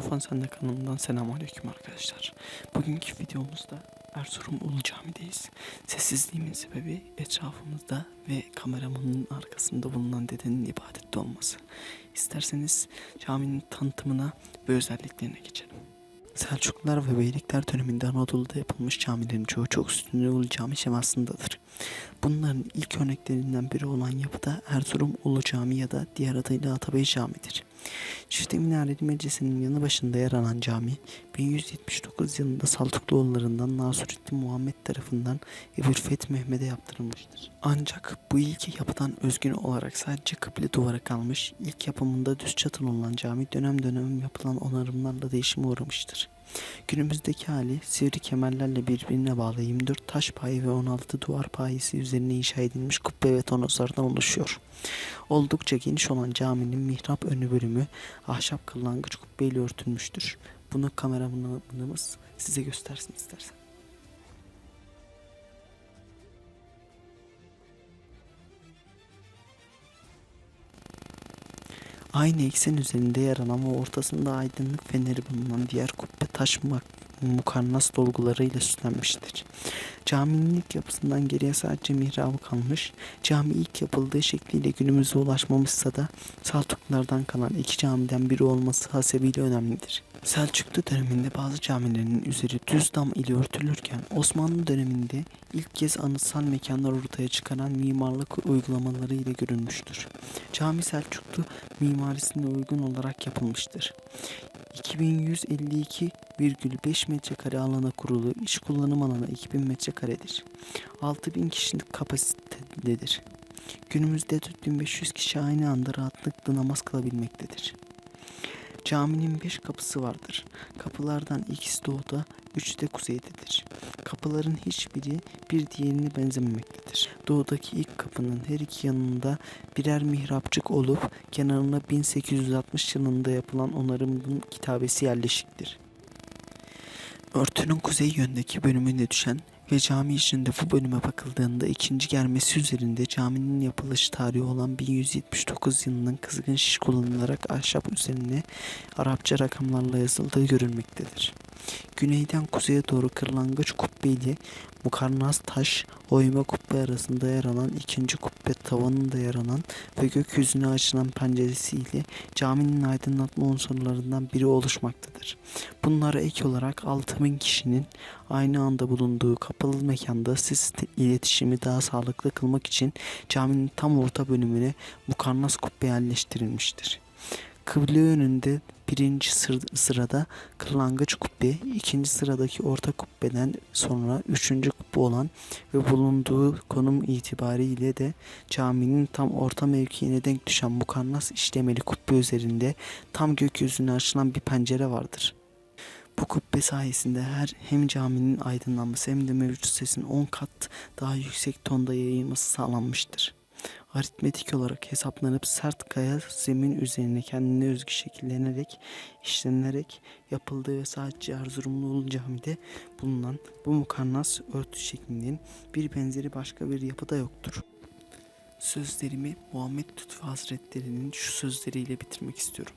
Mikrofon Sende kanalından selamünaleyküm arkadaşlar. Bugünkü videomuzda Erzurum Ulu Cami'deyiz. Sessizliğimin sebebi etrafımızda ve kameramanın arkasında bulunan dedenin ibadette olması. İsterseniz caminin tanıtımına ve özelliklerine geçelim. Selçuklular ve Beylikler döneminde Anadolu'da yapılmış camilerin çoğu çok üstünlüğü Ulu Cami şemasındadır. Bunların ilk örneklerinden biri olan yapıda Erzurum Ulu Cami ya da diğer adıyla Atabey Cami'dir. Çifte minareli medresinin yanı başında yer alan cami 1179 yılında Saltukluoğullarından Nasurettin Muhammed tarafından Ebu'l-Feth Mehmet'e yaptırılmıştır. Ancak bu ilk yapıdan özgün olarak sadece kıble duvarı kalmış, ilk yapımında düz çatılı olan cami dönem dönem yapılan onarımlarla değişime uğramıştır. Günümüzdeki hali sivri kemerlerle birbirine bağlı 24 taş payi ve 16 duvar payesi üzerine inşa edilmiş kubbe ve tonozlardan oluşuyor. Oldukça geniş olan caminin mihrap önü bölümü ahşap kırlangıç kubbeyle örtülmüştür. Bunu kameramanımız size göstersin istersen. Aynı eksen üzerinde yer alan ve ortasında aydınlık feneri bulunan diğer kubbe taş mukarnas dolgularıyla süslenmiştir. Caminin ilk yapısından geriye sadece mihrabı kalmış. Cami ilk yapıldığı şekliyle günümüze ulaşmamışsa da Saltuklulardan kalan iki camiden biri olması hasebiyle önemlidir. Selçuklu döneminde bazı camilerin üzeri düz dam ile örtülürken Osmanlı döneminde ilk kez anıtsal mekanlar ortaya çıkaran mimarlık uygulamaları ile görülmüştür. Cami Selçuklu mimarisine uygun olarak yapılmıştır. 2152,5 metrekare alana kurulu, iş kullanım alanı 2000 metrekaredir. 6000 kişilik kapasitededir. Günümüzde 4500 kişi aynı anda rahatlıkla namaz kılabilmektedir. Caminin beş kapısı vardır. Kapılardan ikisi doğuda, üçü de kuzeydedir. Kapıların hiçbiri bir diğerine benzememektedir. Doğudaki ilk kapının her iki yanında birer mihrapçık olup kenarına 1860 yılında yapılan onarımın kitabesi yerleşiktir. Örtünün kuzey yöndeki bölümünde düşen ve cami içinde bu bölüme bakıldığında ikinci germesi üzerinde caminin yapılış tarihi olan 1179 yılının kızgın şiş kullanılarak ahşap üzerine Arapça rakamlarla yazıldığı görülmektedir. Güneyden kuzeye doğru kırlangıç kubbe ile mukarnas taş oyma kubbe arasında yer alan ikinci kubbe tavanında yer alan ve gökyüzüne açılan penceresiyle caminin aydınlatma unsurlarından biri oluşmaktadır. Bunlara ek olarak 6000 kişinin aynı anda bulunduğu kapalı mekanda sis iletişimi daha sağlıklı kılmak için caminin tam orta bölümüne mukarnas kubbe yerleştirilmiştir. Kıble yönünde birinci sır- sırada kırlangıç kubbe, ikinci sıradaki orta kubbeden sonra üçüncü kubbe olan ve bulunduğu konum itibariyle de caminin tam orta mevkiine denk düşen mukarnas işlemeli kubbe üzerinde tam gökyüzüne açılan bir pencere vardır. Bu kubbe sayesinde her hem caminin aydınlanması hem de mevcut sesin 10 kat daha yüksek tonda yayılması sağlanmıştır. Aritmetik olarak hesaplanıp sert kaya zemin üzerine kendine özgü şekillenerek, işlenerek yapıldığı ve sadece Erzurumlu Cami'de bulunan bu mukarnas örtü şeklinin bir benzeri başka bir yapıda yoktur. Sözlerimi Muhammed Lütfü Hazretleri'nin şu sözleriyle bitirmek istiyorum.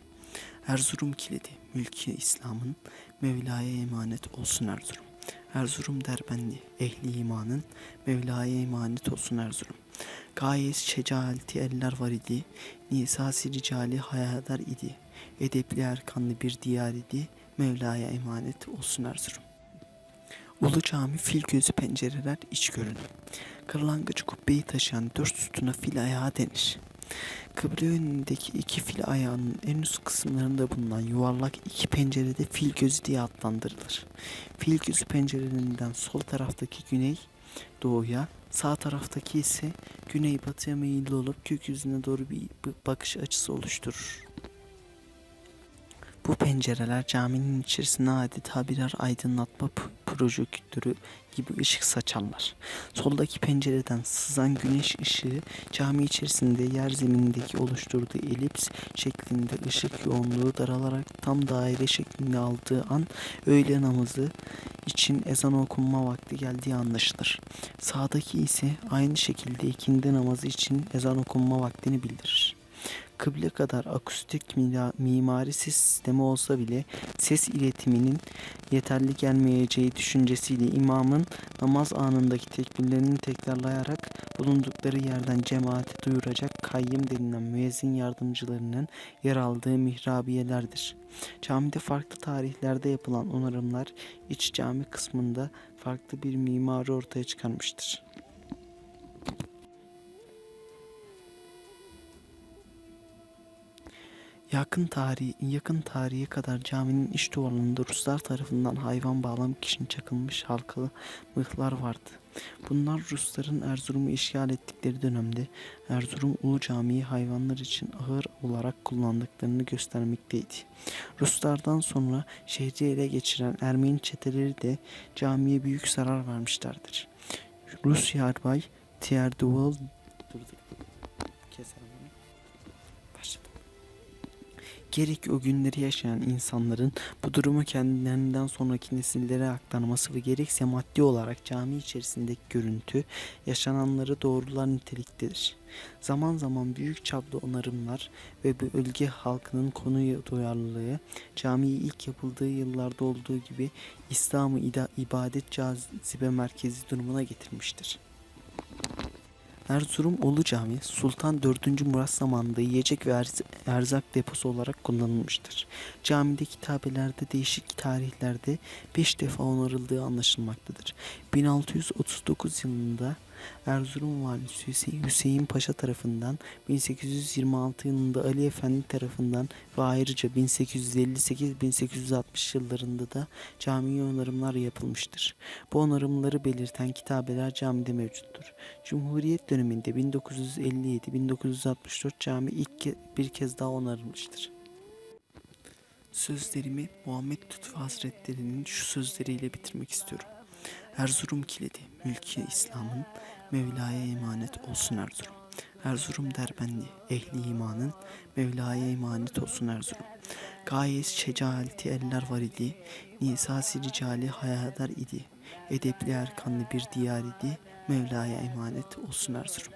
Erzurum kilidi, mülki İslam'ın Mevla'ya emanet olsun Erzurum. Erzurum derbendi, ehli imanın Mevla'ya emanet olsun Erzurum. Gayet şecaati eller var idi, nisası ricali hayadar idi. Edepli erkanlı bir diyar idi, Mevla'ya emanet olsun Erzurum. Ulu Cami fil gözü pencereler iç görünüm. Kırlangıç kubbeyi taşıyan dört sütuna fil ayağı denir. Kıble önündeki iki fil ayağının en üst kısımlarında bulunan yuvarlak iki pencerede fil gözü diye adlandırılır. Fil gözü pencerelerinden sol taraftaki güney doğuya, sağ taraftaki ise güney batıya meyilli olup gökyüzüne doğru bir bakış açısı oluşturur. Bu pencereler caminin içerisine adeta birer aydınlatma projektörü gibi ışık saçarlar. Soldaki pencereden sızan güneş ışığı cami içerisinde yer zeminindeki oluşturduğu elips şeklinde ışık yoğunluğu daralarak tam daire şeklinde aldığı an öğle namazı için ezan okunma vakti geldiği anlaşılır. Sağdaki ise aynı şekilde ikindi namazı için ezan okunma vaktini bildirir. Kıble kadar akustik mimari sistemi olsa bile ses iletiminin yeterli gelmeyeceği düşüncesiyle imamın namaz anındaki tekbirlerini tekrarlayarak bulundukları yerden cemaati duyuracak kayyım denilen müezzin yardımcılarının yer aldığı mihrabiyelerdir. Camide farklı tarihlerde yapılan onarımlar iç cami kısmında farklı bir mimari ortaya çıkarmıştır. Yakın tarihi, yakın tarihe kadar caminin iç duvarlarında Ruslar tarafından hayvan bağlamak için çakılmış halkalı mıhlar vardı. Bunlar Rusların Erzurum'u işgal ettikleri dönemde Erzurum Ulu Camii'yi hayvanlar için ahır olarak kullandıklarını göstermekteydi. Ruslardan sonra şehri ele geçiren Ermeni çeteleri de camiye büyük zarar vermişlerdir. Rus yarbay Tierduval dur dur keserim Gerek o günleri yaşayan insanların bu durumu kendilerinden sonraki nesillere aktarması ve gerekse maddi olarak cami içerisindeki görüntü yaşananları doğrular niteliktedir. Zaman zaman büyük çaplı onarımlar ve bu bölge halkının konuya duyarlılığı camiyi ilk yapıldığı yıllarda olduğu gibi İslam'ı ibadet cazibe merkezi durumuna getirmiştir. Erzurum Ulu Cami, Sultan 4. Murat zamanında yiyecek ve erz- erzak deposu olarak kullanılmıştır. Camide kitabelerde değişik tarihlerde 5 defa onarıldığı anlaşılmaktadır. 1639 yılında Erzurum valisi Hüseyin, Paşa tarafından 1826 yılında Ali Efendi tarafından ve ayrıca 1858-1860 yıllarında da camiye onarımlar yapılmıştır. Bu onarımları belirten kitabeler camide mevcuttur. Cumhuriyet döneminde 1957-1964 cami ilk ke- bir kez daha onarılmıştır. Sözlerimi Muhammed Lütfü Hazretleri'nin şu sözleriyle bitirmek istiyorum. Erzurum kilidi, mülki İslam'ın Mevla'ya emanet olsun Erzurum. Erzurum derbendi, ehli imanın Mevla'ya emanet olsun Erzurum. Gayet şecaati eller var idi, nisası ricali hayadar idi. Edepli erkanlı bir diyar idi, Mevla'ya emanet olsun Erzurum.